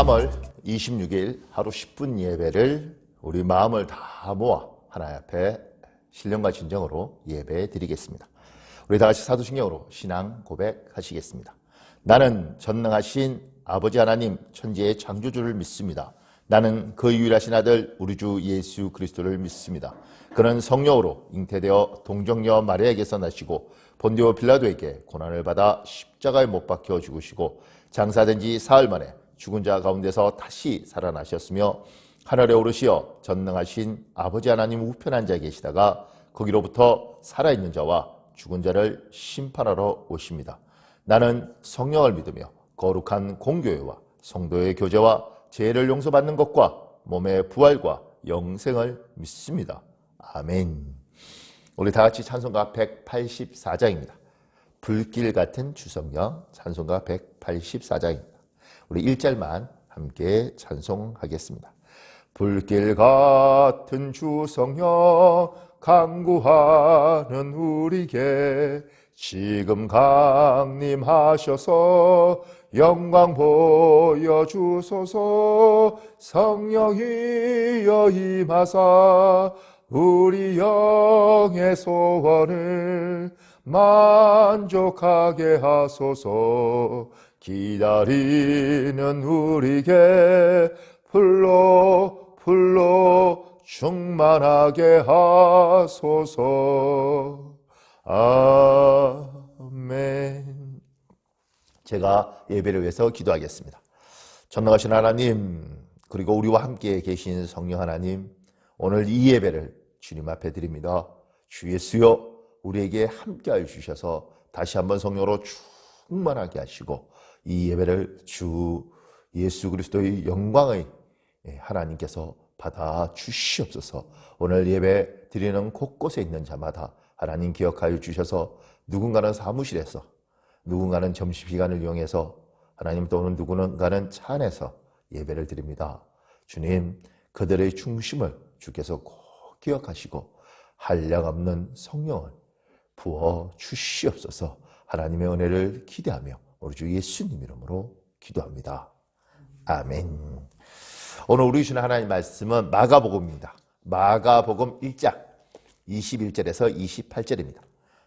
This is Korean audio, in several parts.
3월 26일 하루 10분 예배를 우리 마음을 다 모아 하나님 앞에 신령과 진정으로 예배 드리겠습니다. 우리 다 같이 사도신경으로 신앙 고백하시겠습니다. 나는 전능하신 아버지 하나님 천지의 창조주를 믿습니다. 나는 그 유일하신 아들 우리 주 예수 그리스도를 믿습니다. 그는 성령으로 잉태되어 동정녀 마리아에게서 나시고 본디오 빌라도에게 고난을 받아 십자가에 못 박혀 죽으시고 장사된 지 사흘 만에 죽은 자 가운데서 다시 살아나셨으며 하늘에 오르시어 전능하신 아버지 하나님 우편한 자에 계시다가 거기로부터 살아있는 자와 죽은 자를 심판하러 오십니다. 나는 성령을 믿으며 거룩한 공교회와 성도의 교제와 죄를 용서받는 것과 몸의 부활과 영생을 믿습니다. 아멘. 우리 다 같이 찬송가 184장입니다. 불길 같은 주성령 찬송가 184장입니다. 우리 1절만 함께 찬송하겠습니다. 불길 같은 주성령 강구하는 우리에게 지금 강림하셔서 영광 보여주소서 성령이여 임하사 우리 영의 소원을 만족하게 하소서 기다리는 우리에게 불러 불러 충만하게 하소서. 아멘. 제가 예배를 위해서 기도하겠습니다. 전능하신 하나님 그리고 우리와 함께 계신 성령 하나님 오늘 이 예배를 주님 앞에 드립니다. 주 예수여 우리에게 함께 하여 주셔서 다시 한번 성령으로 충만하게 하시고 이 예배를 주 예수 그리스도의 영광의 하나님께서 받아 주시옵소서. 오늘 예배 드리는 곳곳에 있는 자마다 하나님 기억하여 주셔서 누군가는 사무실에서 누군가는 점심 시간을 이용해서 하나님 또는 누군가는 차 안에서 예배를 드립니다. 주님 그들의 중심을 주께서 꼭 기억하시고 한량 없는 성령을 부어 주시옵소서 하나님의 은혜를 기대하며 우리 주 예수님 이름으로 기도합니다. 아멘. 오늘 우리 주신 하나님 말씀은 마가복음입니다. 마가복음 1장 21절에서 28절입니다.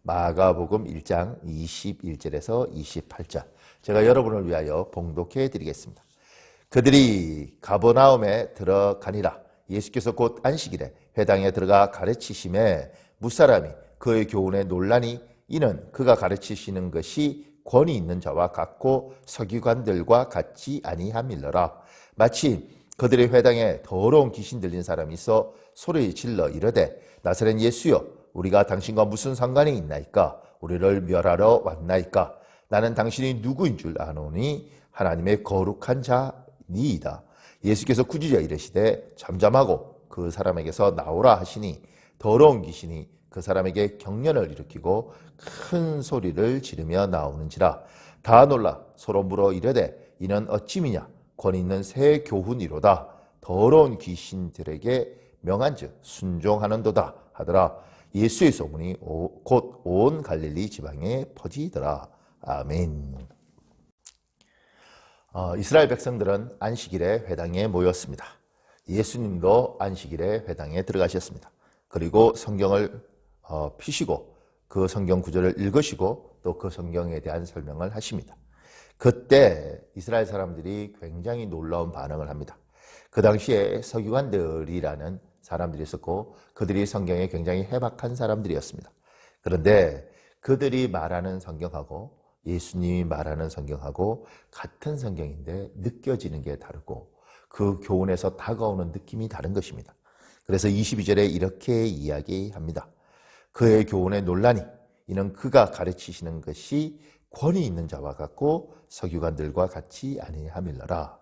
마가복음 1장 21절에서 28절. 제가 여러분을 위하여 봉독해 드리겠습니다. 그들이 가버나움에 들어가니라. 예수께서 곧 안식일에 회당에 들어가 가르치심에 무사람이 그의 교훈에 논란이 이는 그가 가르치시는 것이 권위 있는 자와 같고 서기관들과 같지 아니함일러라. 마치 그들의 회당에 더러운 귀신 들린 사람이 있어 소리 질러 이르되 나사렛 예수여 우리가 당신과 무슨 상관이 있나이까 우리를 멸하러 왔나이까 나는 당신이 누구인 줄 아노니 하나님의 거룩한 자니이다. 예수께서 꾸짖어 이르시되 잠잠하고 그 사람에게서 나오라 하시니 더러운 귀신이 그 사람에게 경련을 일으키고 큰 소리를 지르며 나오는지라 다 놀라 서로 물어 이르되 이는 어찌미냐 권위 있는 새 교훈이로다 더러운 귀신들에게 명한즉 순종하는도다 하더라 예수의 소문이 곧 온 갈릴리 지방에 퍼지더라 아멘. 어, 이스라엘 백성들은 안식일에 회당에 모였습니다. 예수님도 안식일에 회당에 들어가셨습니다. 그리고 성경을 어, 피시고 그 성경 구절을 읽으시고 또 그 성경에 대한 설명을 하십니다. 그때 이스라엘 사람들이 굉장히 놀라운 반응을 합니다. 그 당시에 서기관들이라는 사람들이 있었고 그들이 성경에 굉장히 해박한 사람들이었습니다. 그런데 그들이 말하는 성경하고 예수님이 말하는 성경하고 같은 성경인데 느껴지는 게 다르고 그 교훈에서 다가오는 느낌이 다른 것입니다. 그래서 22절에 이렇게 이야기합니다. 그의 교훈의 논란이 이는 그가 가르치시는 것이 권위 있는 자와 같고 서기관들과 같이 아니함일러라.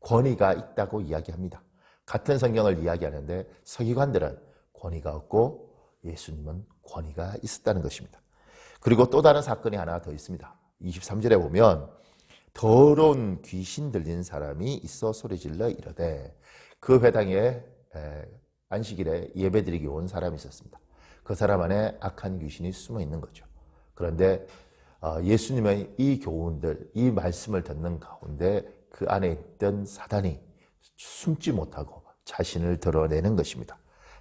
권위가 있다고 이야기합니다. 같은 성경을 이야기하는데 서기관들은 권위가 없고 예수님은 권위가 있었다는 것입니다. 그리고 또 다른 사건이 하나 더 있습니다. 23절에 보면 더러운 귀신 들린 사람이 있어 소리질러 이르되 그 회당에 안식일에 예배드리기 온 사람이 있었습니다. 그 사람 안에 악한 귀신이 숨어 있는 거죠. 그런데 어, 예수님의 이 교훈들, 이 말씀을 듣는 가운데 그 안에 있던 사단이 숨지 못하고 자신을 드러내는 것입니다.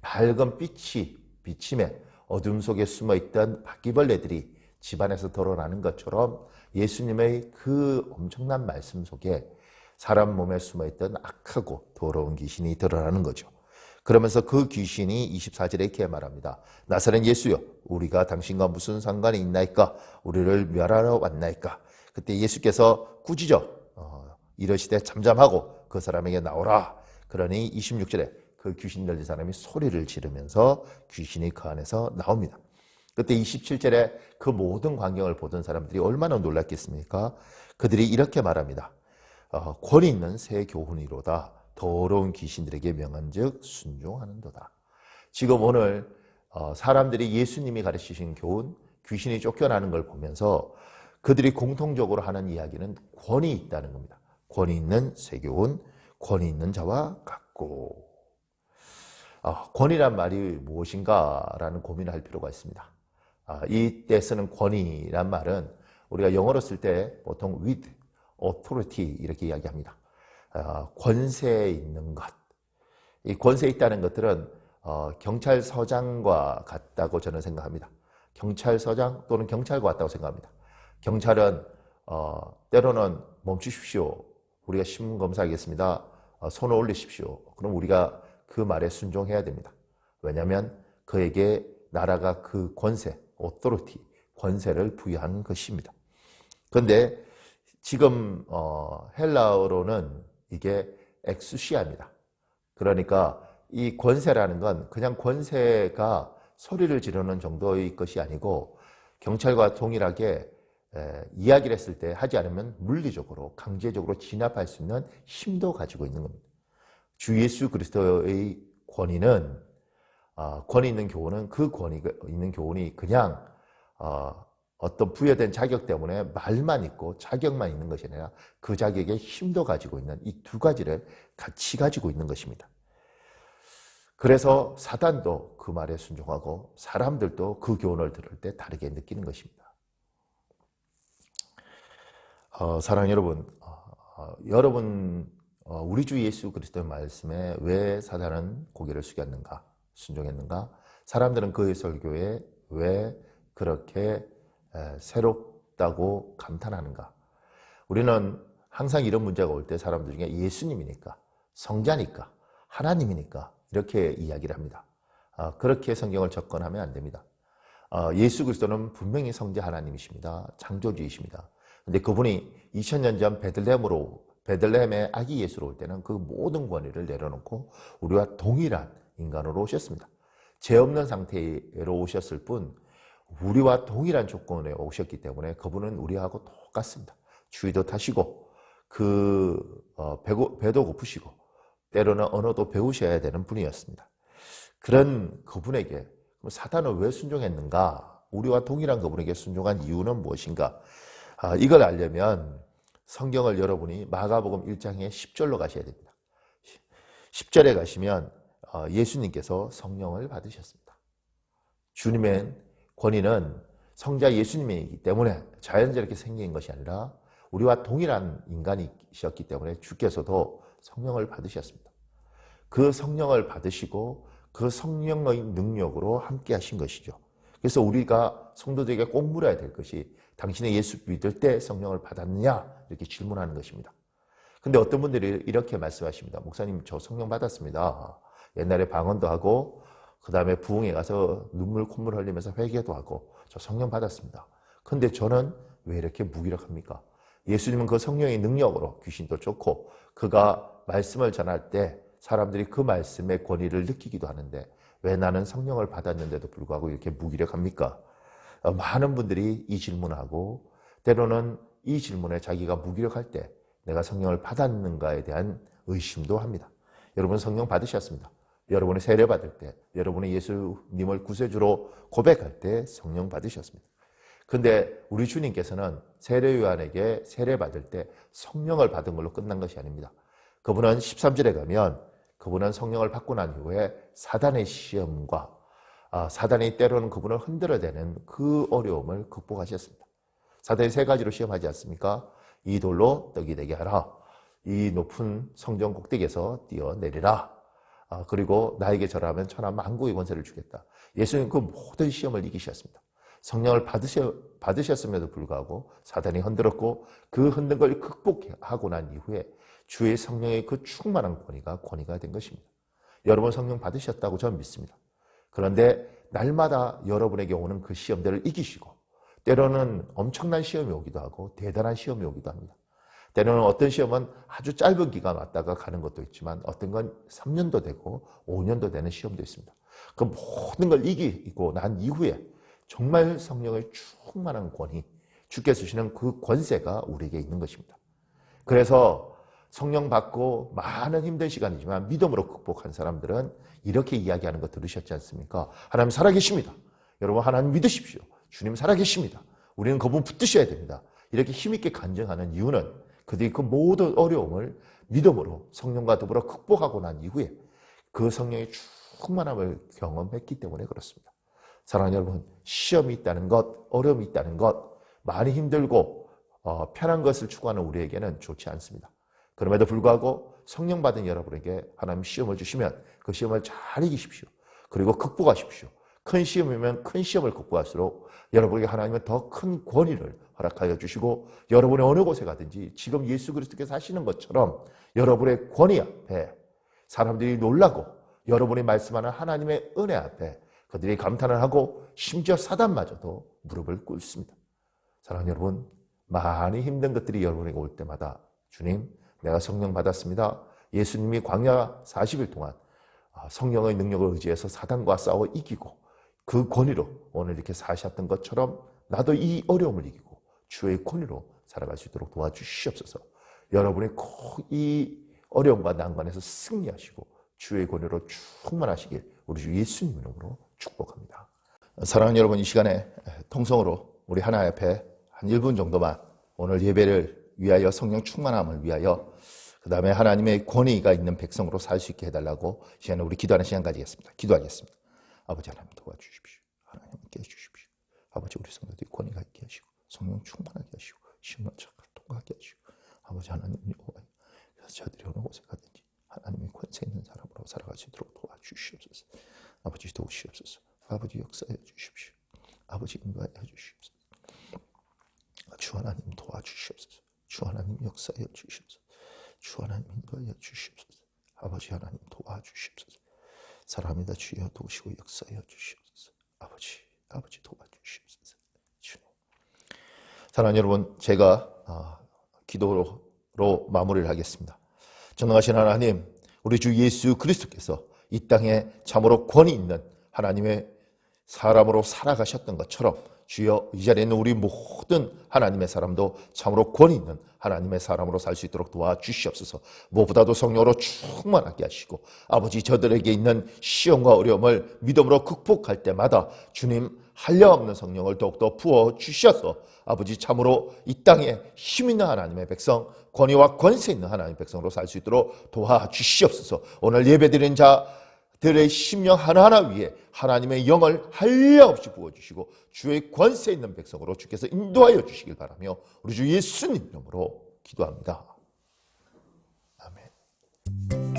밝은 빛이 비침에 어둠 속에 숨어 있던 바퀴벌레들이 집안에서 드러나는 것처럼 예수님의 그 엄청난 말씀 속에 사람 몸에 숨어 있던 악하고 더러운 귀신이 드러나는 거죠. 그러면서 그 귀신이 24절에 이렇게 말합니다. 나사렛 예수여, 우리가 당신과 무슨 상관이 있나이까? 우리를 멸하러 왔나이까? 그때 예수께서 꾸짖어 어, 이러시되 잠잠하고 그 사람에게 나오라. 그러니 26절에 그 귀신 들린 사람이 소리를 지르면서 귀신이 그 안에서 나옵니다. 그때 27절에 그 모든 광경을 보던 사람들이 얼마나 놀랐겠습니까? 그들이 이렇게 말합니다. 어, 권위 있는 새 교훈이로다. 더러운 귀신들에게 명한즉 순종하는도다. 지금 오늘 어, 사람들이 예수님이 가르치신 교훈, 귀신이 쫓겨나는 걸 보면서 그들이 공통적으로 하는 이야기는 권위 있다는 겁니다. 권위 있는 새 교훈, 권위 있는 자와 같고. 아, 권위란 말이 무엇인가라는 고민을 할 필요가 있습니다. 아, 이때 쓰는 권위란 말은 우리가 영어로 쓸 때 보통 with, authority 이렇게 이야기합니다. 아, 권세 있는 것. 이 권세 있다는 것들은 어, 경찰서장과 같다고 저는 생각합니다. 경찰서장 또는 경찰과 같다고 생각합니다. 경찰은 어, 때로는 멈추십시오. 우리가 신문 검사하겠습니다. 어, 손을 올리십시오. 그럼 우리가 그 말에 순종해야 됩니다. 왜냐하면 그에게 나라가 그 권세, authority, 권세를 부여한 것입니다. 그런데 지금 어, 헬라어로는 이게 엑수시아입니다. 그러니까 이 권세라는 건 그냥 권세가 소리를 지르는 정도의 것이 아니고 경찰과 동일하게 에, 이야기를 했을 때 하지 않으면 물리적으로 강제적으로 진압할 수 있는 힘도 가지고 있는 겁니다. 주 예수 그리스도의 권위는 어, 권위 있는 교훈은 그 권위 있는 교훈이 그냥 어, 어떤 부여된 자격 때문에 말만 있고 자격만 있는 것이 아니라 그 자격에 힘도 가지고 있는 이 두 가지를 같이 가지고 있는 것입니다. 그래서 사단도 그 말에 순종하고 사람들도 그 교훈을 들을 때 다르게 느끼는 것입니다. 어, 사랑 여러분, 어, 어, 여러분 어, 우리 주 예수 그리스도의 말씀에 왜 사단은 고개를 숙였는가, 순종했는가? 사람들은 그의 설교에 왜 그렇게 에, 새롭다고 감탄하는가? 우리는 항상 이런 문제가 올 때 사람들 중에 예수님이니까, 성자니까, 하나님이니까 이렇게 이야기를 합니다. 아, 그렇게 성경을 접근하면 안 됩니다. 아, 예수 그리스도는 분명히 성자 하나님이십니다. 창조주이십니다. 근데 그분이 2000년 전 베들레헴으로 베들레헴의 아기 예수로 올 때는 그 모든 권위를 내려놓고 우리와 동일한 인간으로 오셨습니다. 죄 없는 상태로 오셨을 뿐 우리와 동일한 조건에 오셨기 때문에 그분은 우리하고 똑같습니다. 주위도 타시고 그 어, 배도 고프시고 때로는 언어도 배우셔야 되는 분이었습니다. 그런 그분에게 사단은 왜 순종했는가? 우리와 동일한 그분에게 순종한 이유는 무엇인가? 아, 이걸 알려면 성경을 여러분이 마가복음 1장에 10절로 가셔야 됩니다. 10절에 가시면 어, 예수님께서 성령을 받으셨습니다. 주님의 권위는 성자 예수님이기 때문에 자연스럽게 생긴 것이 아니라 우리와 동일한 인간이셨기 때문에 주께서도 성령을 받으셨습니다. 그 성령을 받으시고 그 성령의 능력으로 함께 하신 것이죠. 그래서 우리가 성도들에게 꼭 물어야 될 것이 당신의 예수 믿을 때 성령을 받았느냐? 이렇게 질문하는 것입니다. 근데 어떤 분들이 이렇게 말씀하십니다. 목사님, 저 성령 받았습니다. 옛날에 방언도 하고, 그 다음에 부흥에 가서 눈물, 콧물 흘리면서 회개도 하고, 저 성령 받았습니다. 근데 저는 왜 이렇게 무기력합니까? 예수님은 그 성령의 능력으로 귀신도 쫓고, 그가 말씀을 전할 때 사람들이 그 말씀의 권위를 느끼기도 하는데, 왜 나는 성령을 받았는데도 불구하고 이렇게 무기력합니까? 어, 많은 분들이 이 질문을 하고 때로는 이 질문에 자기가 무기력할 때 내가 성령을 받았는가에 대한 의심도 합니다. 여러분 성령 받으셨습니다. 여러분이 세례 받을 때, 여러분이 예수님을 구세주로 고백할 때 성령 받으셨습니다. 근데 우리 주님께서는 세례 요한에게 세례 받을 때 성령을 받은 걸로 끝난 것이 아닙니다. 그분은 13절에 가면 그분은 성령을 받고 난 이후에 사단의 시험과 아, 사단이 때로는 그분을 흔들어대는 그 어려움을 극복하셨습니다. 사단이 세 가지로 시험하지 않습니까? 이 돌로 떡이 되게 하라. 이 높은 성전 꼭대기에서 뛰어내리라. 아, 그리고 나에게 절하면 천하 만국의 권세를 주겠다. 예수님 그 모든 시험을 이기셨습니다. 성령을 받으셔, 받으셨 음에도 불구하고 사단이 흔들었고 그 흔든 걸 극복하고 난 이후에 주의 성령의 그 충만한 권위가 권위가 된 것입니다. 여러분 성령 받으셨다고 저는 믿습니다. 그런데 날마다 여러분에게 오는 그 시험들을 이기시고 때로는 엄청난 시험이 오기도 하고 대단한 시험이 오기도 합니다. 때로는 어떤 시험은 아주 짧은 기간 왔다가 가는 것도 있지만 어떤 건 3년도 되고 5년도 되는 시험도 있습니다. 그 모든 걸 이기고 난 이후에 정말 성령의 충만한 권위, 주께서 주시는 그 권세가 우리에게 있는 것입니다. 그래서 성령 받고 많은 힘든 시간이지만 믿음으로 극복한 사람들은 이렇게 이야기하는 거 들으셨지 않습니까? 하나님 살아계십니다. 여러분 하나님 믿으십시오. 주님 살아계십니다. 우리는 그분 붙드셔야 됩니다. 이렇게 힘있게 간증하는 이유는 그들이 그 모든 어려움을 믿음으로 성령과 더불어 극복하고 난 이후에 그 성령의 충만함을 경험했기 때문에 그렇습니다. 사랑하는 여러분, 시험이 있다는 것, 어려움이 있다는 것, 많이 힘들고 어, 편한 것을 추구하는 우리에게는 좋지 않습니다. 그럼에도 불구하고 성령 받은 여러분에게 하나님 시험을 주시면 그 시험을 잘 이기십시오. 그리고 극복하십시오. 큰 시험이면 큰 시험을 극복할수록 여러분에게 하나님은 더 큰 권위를 허락하여 주시고 여러분의 어느 곳에 가든지 지금 예수 그리스도께서 하시는 것처럼 여러분의 권위 앞에 사람들이 놀라고 여러분이 말씀하는 하나님의 은혜 앞에 그들이 감탄을 하고 심지어 사단마저도 무릎을 꿇습니다. 사랑하는 여러분, 많이 힘든 것들이 여러분에게 올 때마다 주님, 내가 성령 받았습니다. 예수님이 광야 40일 동안 아, 성령의 능력을 의지해서 사단과 싸워 이기고 그 권위로 오늘 이렇게 사셨던 것처럼 나도 이 어려움을 이기고 주의 권위로 살아갈 수 있도록 도와주시옵소서. 여러분이 꼭이 어려움과 난관에서 승리하시고 주의 권위로 충만하시길 우리 주 예수님 이름으로 축복합니다. 사랑하는 여러분 이 시간에 통성으로 우리 하나 옆에 한 1분 정도만 오늘 예배를 위하여 성령 충만함을 위하여 그 다음에 하나님의 권위가 있는 백성으로 살 수 있게 해달라고 이 시간에 우리 기도하는 시간 가지겠습니다. 기도하겠습니다. 아버지 하나님 도와주십시오. 하나님 함께 해주십시오. 아버지 우리 성도들이 권위가 있게 하시고 성령 충만하게 하시고 잘 통과하게 하시고 아버지 하나님 여호와여 그래서 저들이 어느 곳에 가든지 하나님의 권세 있는 사람으로 살아갈 수 있도록 도와주시옵소서. 아버지 도우시옵소서. 아버지 역사해 주십시오. 아버지 인도하여 주시옵소서. 주 하나님 도와주시옵소서. 주 하나님 역사해 주시옵소서. 주 하나님 인도하여 주시옵소서. 아버지 하나님 도와주시옵 사람이다 주여 도우시고 역사하여 주시옵소서. 아버지, 아버지 도와주시옵소서. 주님. 사랑하는 여러분, 제가 아, 기도로 마무리를 하겠습니다. 전능하신 하나님, 우리 주 예수 그리스도께서 이 땅에 참으로 권위 있는 하나님의 사람으로 살아가셨던 것처럼 주여 이 자리에 있는 우리 모든 하나님의 사람도 참으로 권위 있는 하나님의 사람으로 살 수 있도록 도와주시옵소서. 무엇보다도 성령으로 충만하게 하시고 아버지 저들에게 있는 시험과 어려움을 믿음으로 극복할 때마다 주님 한량없는 성령을 더욱더 부어 주셔서 아버지 참으로 이 땅에 힘 있는 하나님의 백성 권위와 권세 있는 하나님의 백성으로 살 수 있도록 도와주시옵소서. 오늘 예배드린 자 들의 심령 하나하나 위에 하나님의 영을 한량없이 부어주시고 주의 권세 있는 백성으로 주께서 인도하여 주시길 바라며 우리 주 예수님 이름으로 기도합니다. 아멘.